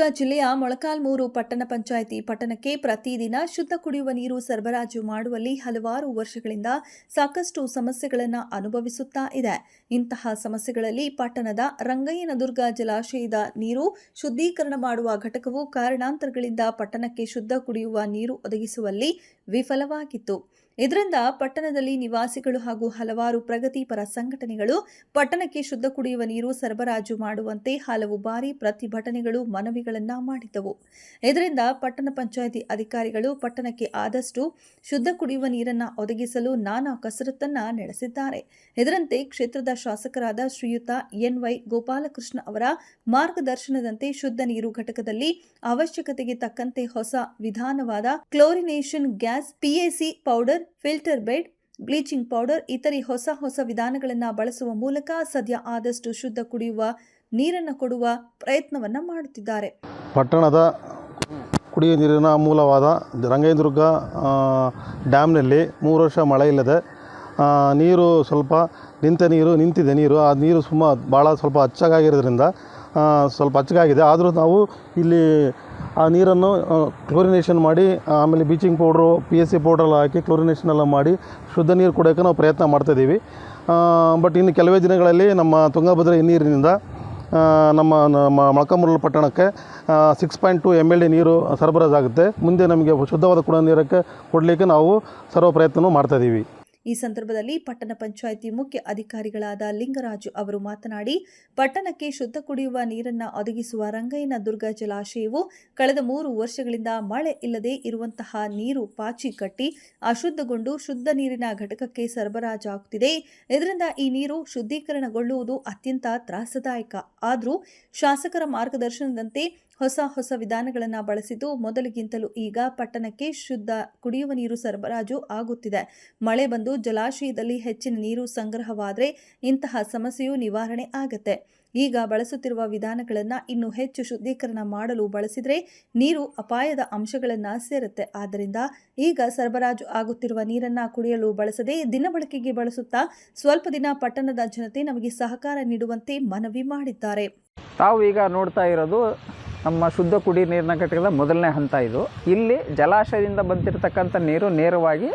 ಜಿಲ್ಲೆಯ ಮೊಳಕಾಲ್ಮೂರು ಪಟ್ಟಣ ಪಂಚಾಯಿತಿ ಪಟ್ಟಣಕ್ಕೆ ಪ್ರತಿದಿನ ಶುದ್ಧ ಕುಡಿಯುವ ನೀರು ಸರಬರಾಜು ಮಾಡುವಲ್ಲಿ ಹಲವಾರು ವರ್ಷಗಳಿಂದ ಸಾಕಷ್ಟು ಸಮಸ್ಯೆಗಳನ್ನು ಅನುಭವಿಸುತ್ತಾ ಇದೆ. ಇಂತಹ ಸಮಸ್ಯೆಗಳಲ್ಲಿ ಪಟ್ಟಣದ ರಂಗಯ್ಯನದುರ್ಗ ಜಲಾಶಯದ ನೀರು ಶುದ್ಧೀಕರಣ ಮಾಡುವ ಘಟಕವು ಕಾರಣಾಂತರಗಳಿಂದ ಪಟ್ಟಣಕ್ಕೆ ಶುದ್ಧ ಕುಡಿಯುವ ನೀರು ಒದಗಿಸುವಲ್ಲಿ ವಿಫಲವಾಗಿತ್ತು. ಇದರಿಂದ ಪಟ್ಟಣದಲ್ಲಿ ನಿವಾಸಿಗಳು ಹಾಗೂ ಹಲವಾರು ಪ್ರಗತಿಪರ ಸಂಘಟನೆಗಳು ಪಟ್ಟಣಕ್ಕೆ ಶುದ್ಧ ಕುಡಿಯುವ ನೀರು ಸರಬರಾಜು ಮಾಡುವಂತೆ ಹಲವು ಬಾರಿ ಪ್ರತಿಭಟನೆಗಳು, ಮನವಿಗಳನ್ನು ಮಾಡಿದ್ದವು. ಇದರಿಂದ ಪಟ್ಟಣ ಪಂಚಾಯಿತಿ ಅಧಿಕಾರಿಗಳು ಪಟ್ಟಣಕ್ಕೆ ಆದಷ್ಟು ಶುದ್ಧ ಕುಡಿಯುವ ನೀರನ್ನ ಒದಗಿಸಲು ನಾನಾ ಕಸರತ್ತನ್ನು ನಡೆಸಿದ್ದಾರೆ. ಇದರಂತೆ ಕ್ಷೇತ್ರದ ಶಾಸಕರಾದ ಶ್ರೀಯುತ ಎನ್ವೈ ಗೋಪಾಲಕೃಷ್ಣ ಅವರ ಮಾರ್ಗದರ್ಶನದಂತೆ ಶುದ್ಧ ನೀರು ಘಟಕದಲ್ಲಿ ಅವಶ್ಯಕತೆಗೆ ತಕ್ಕಂತೆ ಹೊಸ ವಿಧಾನವಾದ chlorination gas PAC powder filter bed bleaching powder ಇತರೆ ಹೊಸ ಹೊಸ ವಿಧಾನಗಳನ್ನು ಬಳಸುವ ಮೂಲಕ ಸದ್ಯ ಆದಷ್ಟು ಶುದ್ಧ ಕುಡಿಯುವ ನೀರನ್ನು ಕೊಡುವ ಪ್ರಯತ್ನವನ್ನು ಮಾಡುತ್ತಿದ್ದಾರೆ. ಪಟ್ಟಣದ ಕುಡಿಯುವ ನೀರಿನ ಮೂಲವಾದ ರಂಗೇಂದ್ರದುರ್ಗ ಆ, ಡ್ಯಾಮ್ನಲ್ಲಿ ಮೂರು ವರ್ಷ ಮಳೆ ಇಲ್ಲದೆ ನೀರು ಸ್ವಲ್ಪ ನಿಂತ ನೀರು ನಿಂತಿದೆ ನೀರು. ಆ ನೀರು ಸುಮ್ಮ ಭಾಳ ಸ್ವಲ್ಪ ಅಚ್ಚಗಾಗಿರೋದ್ರಿಂದ ಸ್ವಲ್ಪ ಅಚ್ಚಗಾಗಿದೆ. ಆದರೂ ನಾವು ಇಲ್ಲಿ ಆ ನೀರನ್ನು ಕ್ಲೋರಿನೇಷನ್ ಮಾಡಿ, ಆಮೇಲೆ bleaching powder P S C ಪೌಡ್ರೆಲ್ಲ ಹಾಕಿ ಕ್ಲೋರಿನೇಷನ್ ಎಲ್ಲ ಮಾಡಿ ಶುದ್ಧ ನೀರು ಕುಡಿಯೋಕ್ಕೆ ನಾವು ಪ್ರಯತ್ನ ಮಾಡ್ತಾಯಿದ್ದೀವಿ ಬಟ್ ಇನ್ನು ಕೆಲವೇ ದಿನಗಳಲ್ಲಿ ನಮ್ಮ ತುಂಗಭದ್ರಾ ನೀರಿನಿಂದ ನಮ್ಮ ನಮ್ಮ ಪಟ್ಟಣಕ್ಕೆ six point two M L D ನೀರು ಸರಬರಾಜಾಗುತ್ತೆ. ಮುಂದೆ ನಮಗೆ ಶುದ್ಧವಾದ ಕುಡಿಯೋ ನೀರಕ್ಕೆ ಕೊಡಲಿಕ್ಕೆ ನಾವು ಸರ್ವ ಪ್ರಯತ್ನವೂ ಮಾಡ್ತಾಯಿದ್ದೀವಿ ಈ ಸಂದರ್ಭದಲ್ಲಿ ಪಟ್ಟಣ ಪಂಚಾಯಿತಿ ಮುಖ್ಯ ಅಧಿಕಾರಿಗಳಾದ ಲಿಂಗರಾಜು ಅವರು ಮಾತನಾಡಿ, ಪಟ್ಟಣಕ್ಕೆ ಶುದ್ಧ ಕುಡಿಯುವ ನೀರನ್ನು ಒದಗಿಸುವ ರಂಗಯ್ಯನ ದುರ್ಗ ಜಲಾಶಯವು ಕಳೆದ ಮೂರು ವರ್ಷಗಳಿಂದ ಮಳೆ ಇಲ್ಲದೆ ಇರುವಂತಹ ನೀರು ಪಾಚಿ ಕಟ್ಟಿ, ಅಶುದ್ಧಗೊಂಡು ಶುದ್ಧ ನೀರಿನ ಘಟಕಕ್ಕೆ ಸರಬರಾಜಾಗುತ್ತಿದೆ ಇದರಿಂದ ಈ ನೀರು ಶುದ್ಧೀಕರಣಗೊಳ್ಳುವುದು ಅತ್ಯಂತ ತ್ರಾಸದಾಯಕ. ಆದರೂ ಶಾಸಕರ ಮಾರ್ಗದರ್ಶನದಂತೆ ಹೊಸ ಹೊಸ ವಿಧಾನಗಳನ್ನು ಬಳಸಿದ್ದು ಮೊದಲಿಗಿಂತಲೂ ಈಗ ಪಟ್ಟಣಕ್ಕೆ ಶುದ್ಧ ಕುಡಿಯುವ ನೀರು ಸರಬರಾಜು ಆಗುತ್ತಿದೆ. ಮಳೆ ಬಂದು ಜಲಾಶಯದಲ್ಲಿ ಹೆಚ್ಚಿನ ನೀರು ಸಂಗ್ರಹವಾದರೆ ಇಂತಹ ಸಮಸ್ಯೆಯು ನಿವಾರಣೆ ಆಗತ್ತೆ. ಈಗ ಬಳಸುತ್ತಿರುವ ವಿಧಾನಗಳನ್ನು ಇನ್ನೂ ಹೆಚ್ಚು ಶುದ್ಧೀಕರಣ ಮಾಡಲು ಬಳಸಿದರೆ ನೀರು ಅಪಾಯದ ಅಂಶಗಳನ್ನು ಸೇರುತ್ತೆ. ಆದ್ದರಿಂದ ಈಗ ಸರಬರಾಜು ಆಗುತ್ತಿರುವ ನೀರನ್ನು ಕುಡಿಯಲು ಬಳಸದೆ ದಿನಬಳಕೆಗೆ ಬಳಸುತ್ತಾ ಸ್ವಲ್ಪ ದಿನ ಪಟ್ಟಣದ ಜನತೆ ನಮಗೆ ಸಹಕಾರ ನೀಡುವಂತೆ ಮನವಿ ಮಾಡಿದ್ದಾರೆ. ತಾವು ಈಗ ನೋಡ್ತಾ ಇರೋದು ನಮ್ಮ ಶುದ್ಧ ಕುಡಿ ನೀರಿನ ಘಟಕದ ಮೊದಲನೇ ಹಂತ ಇದು. ಇಲ್ಲಿ ಜಲಾಶಯದಿಂದ ಬಂದಿರತಕ್ಕಂಥ ನೀರು ನೇರವಾಗಿ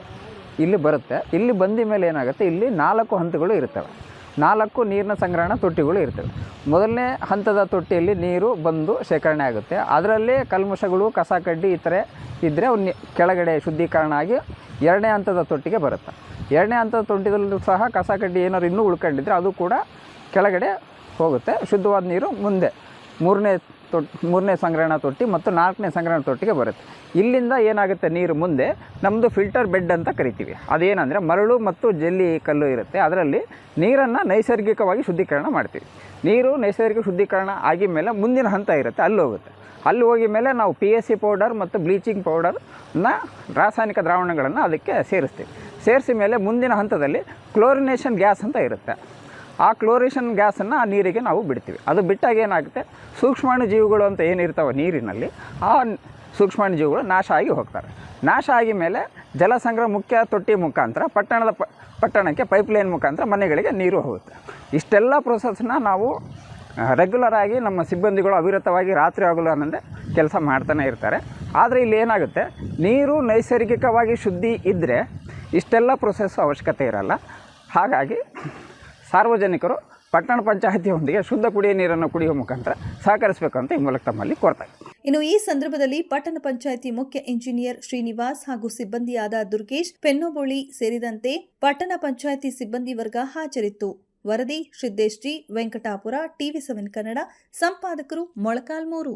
ಇಲ್ಲಿ ಬರುತ್ತೆ. ಇಲ್ಲಿ ಬಂದ ಮೇಲೆ ಏನಾಗುತ್ತೆ? ಇಲ್ಲಿ ನಾಲ್ಕು ಹಂತಗಳು ಇರ್ತವೆ. ನಾಲ್ಕು ನೀರಿನ ಸಂಗ್ರಹಣ ತೊಟ್ಟಿಗಳು ಇರ್ತವೆ. ಮೊದಲನೇ ಹಂತದ ತೊಟ್ಟಿಯಲ್ಲಿ ನೀರು ಬಂದು ಶೇಖರಣೆ ಆಗುತ್ತೆ. ಅದರಲ್ಲಿ ಕಲ್ಮಶಗಳು, ಕಸ ಕಡ್ಡಿ ಇತರೆ ಇದ್ದರೆ ಅವು ನಿ- ಕೆಳಗಡೆ ಶುದ್ಧೀಕರಣ ಆಗಿ ಎರಡನೇ ಹಂತದ ತೊಟ್ಟಿಗೆ ಬರುತ್ತೆ. ಎರಡನೇ ಹಂತದ ತೊಟ್ಟಿದಲ್ಲೂ ಸಹ ಕಸ ಕಡ್ಡಿ ಏನಾದ್ರು ಇನ್ನೂ ಉಳ್ಕೊಂಡಿದ್ರೆ ಅದು ಕೂಡ ಕೆಳಗಡೆ ಹೋಗುತ್ತೆ. ಶುದ್ಧವಾದ ನೀರು ಮುಂದೆ. ಮೂರನೇ ತೊಟ್, ಮೂರನೇ ಸಂಗ್ರಹಣ ತೊಟ್ಟಿ ಮತ್ತು ನಾಲ್ಕನೇ ಸಂಗ್ರಹಣ ತೊಟ್ಟಿಗೆ ಬರುತ್ತೆ. ಇಲ್ಲಿಂದ ಏನಾಗುತ್ತೆ ನೀರು ಮುಂದೆ ನಮ್ಮದು ಫಿಲ್ಟರ್ ಬೆಡ್ ಅಂತ ಕರಿತೀವಿ. ಅದೇನಂದರೆ ಮರಳು ಮತ್ತು ಜಲ್ಲಿ ಕಲ್ಲು ಇರುತ್ತೆ. ಅದರಲ್ಲಿ ನೀರನ್ನು ನೈಸರ್ಗಿಕವಾಗಿ ಶುದ್ಧೀಕರಣ ಮಾಡ್ತೀವಿ. ನೀರು ನೈಸರ್ಗಿಕ ಶುದ್ಧೀಕರಣ ಆಗಿದ ಮೇಲೆ ಮುಂದಿನ ಹಂತ ಇರುತ್ತೆ, ಅಲ್ಲಿ ಹೋಗುತ್ತೆ. ಅಲ್ಲಿ ಹೋಗಿ ಮೇಲೆ ನಾವು ಪಿ ಎಸ್ ಸಿ ಪೌಡರ್ ಮತ್ತು ಬ್ಲೀಚಿಂಗ್ ಪೌಡರ್ನ ರಾಸಾಯನಿಕ ದ್ರಾವಣಗಳನ್ನು ಅದಕ್ಕೆ ಸೇರಿಸ್ತೀವಿ. ಸೇರಿಸಿ ಮೇಲೆ ಮುಂದಿನ ಹಂತದಲ್ಲಿ ಕ್ಲೋರಿನೇಷನ್ ಗ್ಯಾಸ್ ಅಂತ ಇರುತ್ತೆ. ಆ ಕ್ಲೋರೇಷನ್ ಗ್ಯಾಸನ್ನು ಆ ನೀರಿಗೆ ನಾವು ಬಿಡ್ತೀವಿ. ಅದು ಬಿಟ್ಟಾಗ ಏನಾಗುತ್ತೆ? ಸೂಕ್ಷ್ಮಾಣು ಜೀವಿಗಳು ಅಂತ ಏನಿರ್ತಾವೆ ನೀರಿನಲ್ಲಿ, ಆ ಸೂಕ್ಷ್ಮಾಣು ಜೀವಿಗಳು ನಾಶ ಆಗಿ ಹೋಗ್ತಾರೆ. ನಾಶ ಆಗಿ ಮೇಲೆ ಜಲಸಂಗ್ರಹ ಮುಖ್ಯ ತೊಟ್ಟಿ ಮುಖಾಂತರ, ಪಟ್ಟಣದ ಪಟ್ಟಣಕ್ಕೆ ಪೈಪ್ಲೈನ್ ಮುಖಾಂತರ ಮನೆಗಳಿಗೆ ನೀರು ಹೋಗುತ್ತೆ. ಇಷ್ಟೆಲ್ಲ ಪ್ರೊಸೆಸ್ನ ನಾವು ರೆಗ್ಯುಲರ್ ಆಗಿ ನಮ್ಮ ಸಿಬ್ಬಂದಿಗಳು ಅವಿರತವಾಗಿ ರಾತ್ರಿ ಆಗಲು ಅನ್ನೋದೆ ಕೆಲಸ ಮಾಡ್ತಾನೆ ಇರ್ತಾರೆ. ಆದರೆ ಇಲ್ಲಿ ಏನಾಗುತ್ತೆ? ನೀರು ನೈಸರ್ಗಿಕವಾಗಿ ಶುದ್ಧಿ ಇದ್ದರೆ ಇಷ್ಟೆಲ್ಲ ಪ್ರೊಸೆಸ್ ಅವಶ್ಯಕತೆ ಇರಲ್ಲ. ಹಾಗಾಗಿ ಸಾರ್ವಜನಿಕರು ಪಟ್ಟಣ ಪಂಚಾಯತಿಯೊಂದಿಗೆ ಶುದ್ಧ ಕುಡಿಯುವ ನೀರನ್ನು ಕುಡಿಯುವ ಮುಖಾಂತರ ಅಂತ ಈ ಮೂಲಕ ತಮ್ಮಲ್ಲಿ ಕೋರ್ತಾ ಇನ್ನು ಈ ಸಂದರ್ಭದಲ್ಲಿ ಪಟ್ಟಣ ಪಂಚಾಯಿತಿ ಮುಖ್ಯ ಇಂಜಿನಿಯರ್ ಶ್ರೀನಿವಾಸ್ ಹಾಗೂ ಸಿಬ್ಬಂದಿಯಾದ ದುರ್ಗೇಶ್ ಪೆನ್ನೋಬೋಳಿ ಸೇರಿದಂತೆ ಪಟ್ಟಣ ಪಂಚಾಯಿತಿ ಸಿಬ್ಬಂದಿ ವರ್ಗ ಹಾಜರಿತ್ತು. ವರದಿ G Venkatapura, TV seven Kannada, ಸಂಪಾದಕರು Molakalmuru.